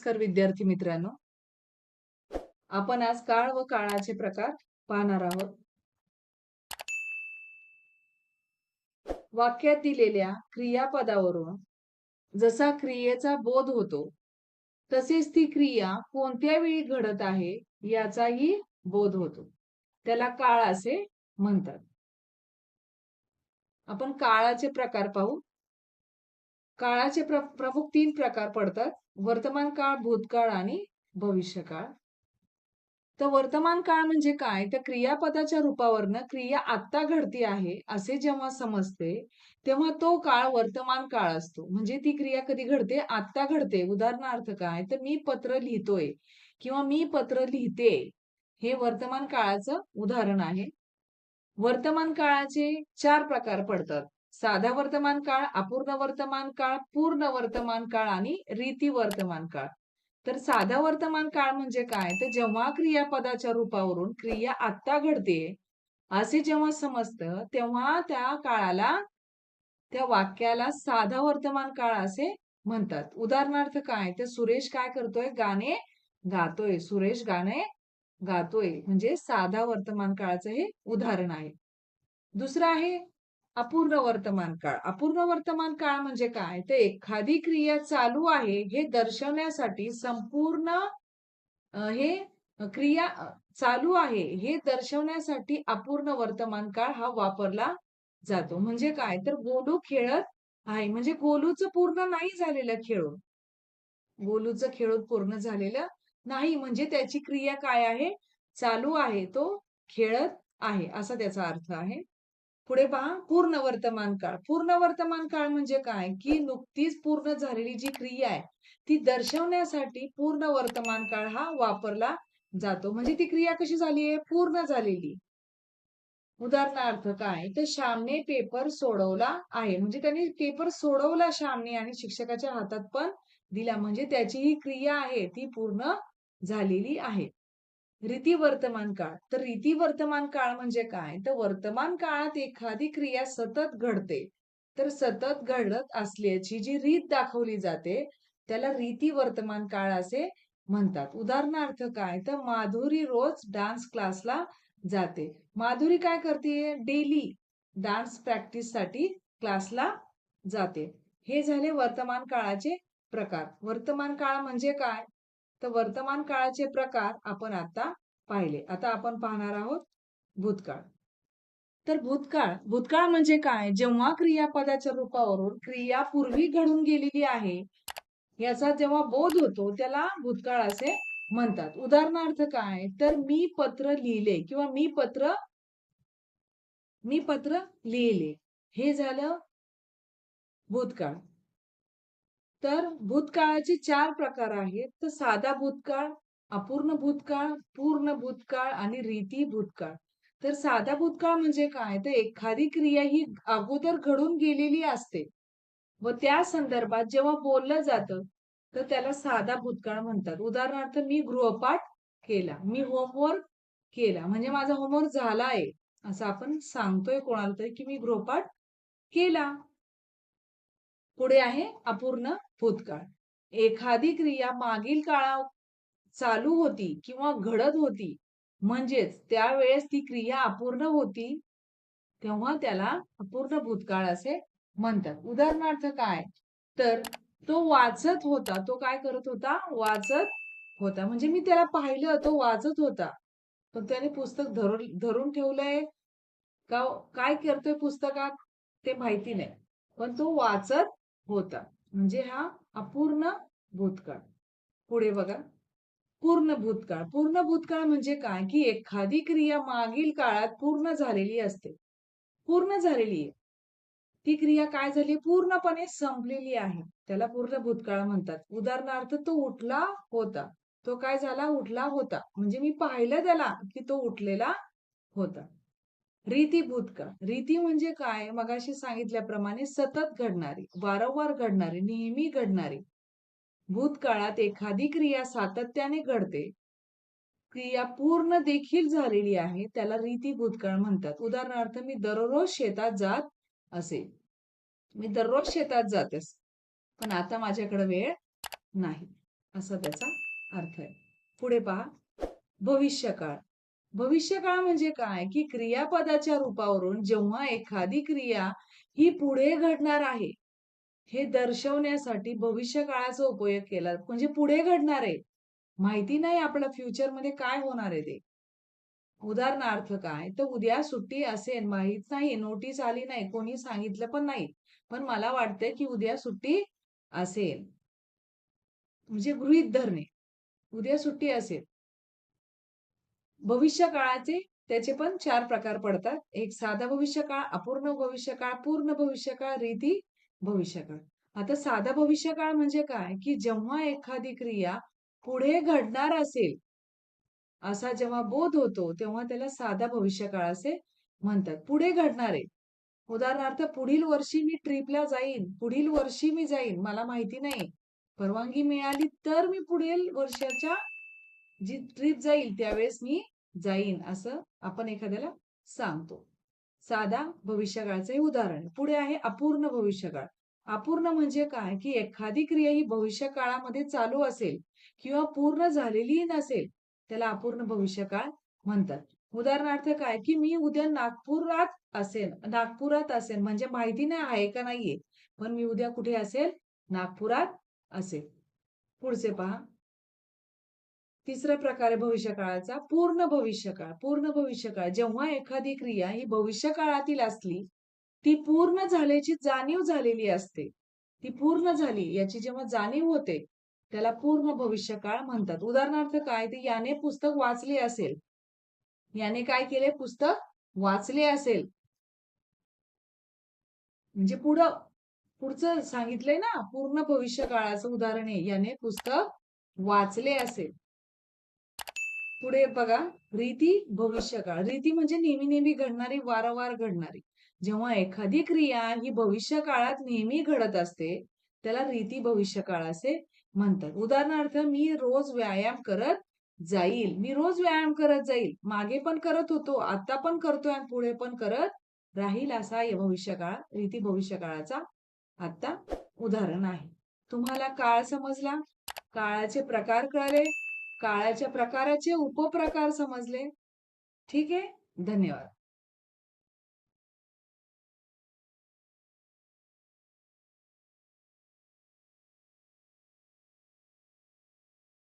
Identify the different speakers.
Speaker 1: नमस्कार विद्यार्थी मित्रांनो. आपण आज काळ व काळाचे प्रकार पाहणार आहोत. वाक्यात दिलेल्या क्रियापदावरून जसा क्रियेचा बोध होतो तसेच ती क्रिया कोणत्या वेळी घडत आहे याचाही बोध होतो. त्याला काळ असे म्हणतात. आपण काळाचे प्रकार पाहू. काळाचे प्र प्रमुख तीन प्रकार पडतात. वर्तमान काळ भूतकाळ आणि भविष्यकाळ. तर वर्तमान काळ म्हणजे काय? तर क्रियापदाच्या रूपावरनं क्रिया आत्ता घडती आहे असे जेव्हा समजते तेव्हा तो काळ वर्तमान काळ असतो. म्हणजे ती क्रिया कधी घडते? आत्ता घडते. उदाहरणार्थ काय? तर मी पत्र लिहितोय किंवा मी पत्र लिहिते हे वर्तमान काळाचं उदाहरण आहे. वर्तमान काळाचे चार प्रकार पडतात. साधा वर्तमान काळ अपूर्ण वर्तमान काळ पूर्ण वर्तमान काळ आणि रीती वर्तमान काळ. तर साधा वर्तमान काळ म्हणजे काय? तर जेव्हा क्रियापदाच्या रूपावरून क्रिया आत्ता घडते असे जेव्हा समजतं तेव्हा त्या काळाला त्या वाक्याला साधा वर्तमान काळ असे म्हणतात. उदाहरणार्थ काय? तर सुरेश काय करतोय? गाणे गातोय. सुरेश गाणे गातोय. म्हणजे साधा वर्तमान काळाचं हे उदाहरण आहे. दुसरं आहे अपूर्ण वर्तमान काळ. अपूर्ण वर्तमान काळ म्हणजे काय? तर एखादी क्रिया चालू आहे हे दर्शवण्यासाठी संपूर्ण हे क्रिया चालू आहे हे दर्शवण्यासाठी अपूर्ण वर्तमान काळ हा वापरला जातो. म्हणजे काय? तर गोलू खेळत आहे. म्हणजे गोलूचं पूर्ण नाही झालेलं खेळून. गोलूचं खेळून पूर्ण झालेलं नाही. म्हणजे त्याची क्रिया काय आहे? चालू आहे. तो खेळत आहे. असा त्याचा अर्थ आहे. पुढे पहा पूर्ण वर्तमान काळ. पूर्ण वर्तमान काळ म्हणजे काय? की नुकतीच पूर्ण झालेली जी क्रिया आहे ती दर्शवण्यासाठी पूर्ण वर्तमान काळ हा वापरला जातो. म्हणजे ती क्रिया कशी झाली आहे? पूर्ण झालेली. उदाहरणार्थ काय? तर श्यामने पेपर सोडवला आहे. म्हणजे त्यांनी पेपर सोडवला श्यामने आणि शिक्षकाच्या हातात पण दिला. म्हणजे त्याची ही क्रिया आहे ती पूर्ण झालेली आहे. रीती वर्तमान काळ. तर रीती वर्तमान काळ म्हणजे काय? तर वर्तमान काळात एखादी क्रिया सतत घडते. तर सतत घडत असल्याची जी रीत दाखवली जाते त्याला रीती वर्तमान काळ असे म्हणतात. उदाहरणार्थ काय? तर माधुरी रोज डान्स क्लासला जाते. माधुरी काय करते? डेली डान्स प्रॅक्टिससाठी क्लासला जाते. हे झाले वर्तमान काळाचे प्रकार. वर्तमान काळ म्हणजे काय? तर वर्तमान काळाचे प्रकार आपण आता पाहिले. आता आपण पाहणार आहोत भूतकाळ. तर भूतकाळ भूतकाळ म्हणजे काय? जेव्हा क्रियापदाच्या रूपावरून क्रिया पूर्वी घडून गेलेली आहे याचा जेव्हा बोध होतो त्याला भूतकाळ असे म्हणतात. उदाहरणार्थ काय? तर मी पत्र लिहिले किंवा मी पत्र मी पत्र लिहिले. हे झालं भूतकाळ. तर भूतकाळाचे चार प्रकार आहेत. तर साधा भूतकाळ अपूर्ण भूतकाळ पूर्ण भूतकाळ आणि रीती भूतकाळ. तर साधा भूतकाळ म्हणजे काय? तर एखादी क्रिया ही अगोदर घडून गेलेली असते. व त्या संदर्भात जेव्हा बोललं जातं तर त्याला साधा भूतकाळ म्हणतात. उदाहरणार्थ मी गृहपाठ केला. मी होमवर्क केला. म्हणजे माझा होमवर्क झाला आहे असं आपण सांगतोय कोणाला तरी की मी गृहपाठ केला. पुढे आहे अपूर्ण भूतकाळ. एखादी क्रिया मागील काळात चालू होती किंवा घडत होती म्हणजेच त्यावेळेस ती क्रिया अपूर्ण होती तेव्हा त्याला अपूर्ण भूतकाळ असे म्हणतात. उदाहरणार्थ काय? तर तो वाचत होता तो काय करत होता? वाचत होता. म्हणजे मी त्याला पाहिलं तो वाचत होता. पण त्याने पुस्तक धरून धरून ठेवलंय का? काय करतोय पुस्तकात? ते माहिती नाही. पण तो वाचत होता. म्हणजे हा अपूर्ण भूतकाळ. पुढे बघा. पूर्ण भूतकाळ. पूर्ण भूतकाळ म्हणजे काय? की एखादी क्रिया मागील काळात पूर्ण झालेली असते. पूर्ण झालेली आहे. ती क्रिया काय झाली? पूर्णपणे संपलेली आहे. त्याला पूर्ण भूतकाळ म्हणतात. उदाहरणार्थ तो उठला होता. तो काय झाला? उठला होता. म्हणजे मी पाहिलं त्याला की तो उठलेला होता. रीती भूतकाळ रीती म्हणजे काय? मगाशी सांगितल्याप्रमाणे सतत घडणारी वारंवार घडणारी नेहमी घडणारी. भूतकाळात एखादी क्रिया सातत्याने घडते. क्रिया पूर्ण देखील झालेली आहे त्याला रीती भूतकाळ म्हणतात. उदाहरणार्थ मी दररोज शेतात जात असे मी दररोज शेतात जातेस पण आता माझ्याकडे वेळ नाही. असा त्याचा अर्थ आहे. पुढे पहा. भविष्यकाळ. भविष्यकाळ म्हणजे काय? की क्रियापदाच्या रूपावरून जेव्हा एखादी क्रिया ही पुढे घडणार आहे हे दर्शवण्यासाठी भविष्य काळाचा उपयोग केला म्हणजे पुढे घडणार आहे. माहिती नाही आपल्या फ्युचरमध्ये काय होणार आहे ते. उदाहरणार्थ काय? तर उद्या सुट्टी असेल माहीत नाही नोटीस आली नाही कोणी सांगितलं पण नाही. पण मला वाटतंय की उद्या सुट्टी असेल. म्हणजे गृहित धरणे. उद्या सुट्टी असेल. भविष्य काळाचे त्याचे पण चार प्रकार पडतात. एक साधा भविष्यकाळ अपूर्ण भविष्यकाळ पूर्ण भविष्यकाळ रीती भविष्यकाळ. आता साधा भविष्यकाळ म्हणजे काय? की जेव्हा एखादी क्रिया पुढे घडणार असेल असा जेव्हा बोध होतो तेव्हा त्याला साधा भविष्यकाळ असे म्हणतात. पुढे घडणारे उदाहरणार्थ पुढील वर्षी मी ट्रिपला जाईन पुढील वर्षी मी जाईन मला माहिती नाही. परवानगी मिळाली तर मी पुढील वर्षाच्या जी ट्रिप जाईल त्यावेळेस मी जाईन असं आपण एखाद्याला सांगतो. साधा भविष्यकाळचे उदाहरण. पुढे आहे अपूर्ण भविष्यकाळ. अपूर्ण म्हणजे काय? की एखादी क्रिया ही भविष्यकाळामध्ये चालू असेल किंवा पूर्ण झालेली नसेल त्याला अपूर्ण भविष्यकाळ म्हणतात. उदाहरणार्थ काय? की मी उद्या नागपुरात असेल नागपुरात असेल म्हणजे माहिती नाही आहे का नाहीये. पण मी उद्या कुठे असेल? नागपुरात असेल पुढचे पहा. तिसरा प्रकार आहे भविष्यकाळाचा पूर्ण भविष्यकाळ. पूर्ण भविष्यकाळ. जेव्हा एखादी क्रिया ही भविष्य काळातील असली ती पूर्ण झाल्याची जाणीव झालेली असते. ती पूर्ण झाली याची जेव्हा जाणीव होते त्याला पूर्ण भविष्यकाळ म्हणतात. उदाहरणार्थ काय ते याने पुस्तक वाचले असेल. याने काय केले? पुस्तक वाचले असेल. म्हणजे पुढं पुढचं सांगितलंय ना पूर्ण भविष्य काळाचं उदाहरण आहे. याने पुस्तक वाचले असेल. पुढे बघा रीती भविष्यकाळ. रीती म्हणजे नेहमी नेहमी घडणारी वारंवार घडणारी. जेव्हा एखादी क्रिया ही भविष्य काळात नेहमी घडत असते त्याला रीती भविष्यकाळ असे म्हणतात. उदाहरणार्थ मी रोज व्यायाम करत जाईल. मी रोज व्यायाम करत जाईल. मागे पण करत होतो आता पण करतोय आणि पुढे पण करत राहील असा भविष्यकाळ रीती भविष्यकाळाचा आता उदाहरण आहे. तुम्हाला काळ समजला? काळाचे प्रकार कळले? काळाच्या प्रकाराचे उपप्रकार समजले. ठीक आहे? धन्यवाद.